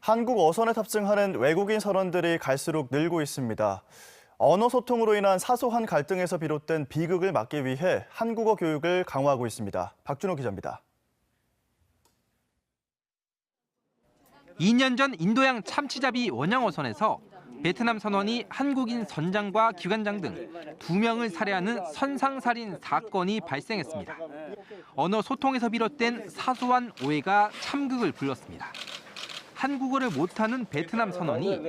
한국 어선에 탑승하는 외국인 선원들이 갈수록 늘고 있습니다. 언어 소통으로 인한 사소한 갈등에서 비롯된 비극을 막기 위해 한국어 교육을 강화하고 있습니다. 박준호 기자입니다. 2년 전 인도양 참치잡이 원양 어선에서 베트남 선원이 한국인 선장과 기관장 등 두 명을 살해하는 선상살인 사건이 발생했습니다. 언어 소통에서 비롯된 사소한 오해가 참극을 불렀습니다. 한국어를 못하는 베트남 선원이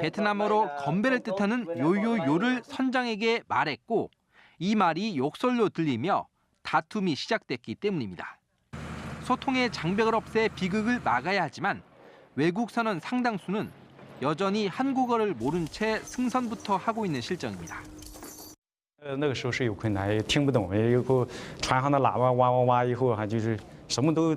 베트남어로 건배를 뜻하는 요요요를 선장에게 말했고 이 말이 욕설로 들리며 다툼이 시작됐기 때문입니다. 소통의 장벽을 없애 비극을 막아야 하지만 외국 선원 상당수는 여전히 한국어를 모른 채 승선부터 하고 있는 실정입니다.呃，那个时候是有困难，也听不懂，也有后船上的喇叭哇哇哇，以后哈就是什么都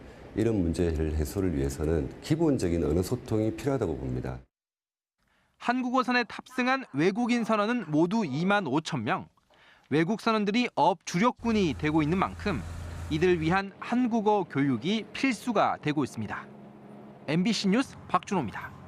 이런 문제를 해소를 위해서는 기본적인 언어 소통이 필요하다고 봅니다. 한국어선에 탑승한 외국인 선원은 모두 2만 5천 명. 외국 선원들이 업 주력군이 되고 있는 만큼 이들을 위한 한국어 교육이 필수가 되고 있습니다. MBC 뉴스 박준호입니다.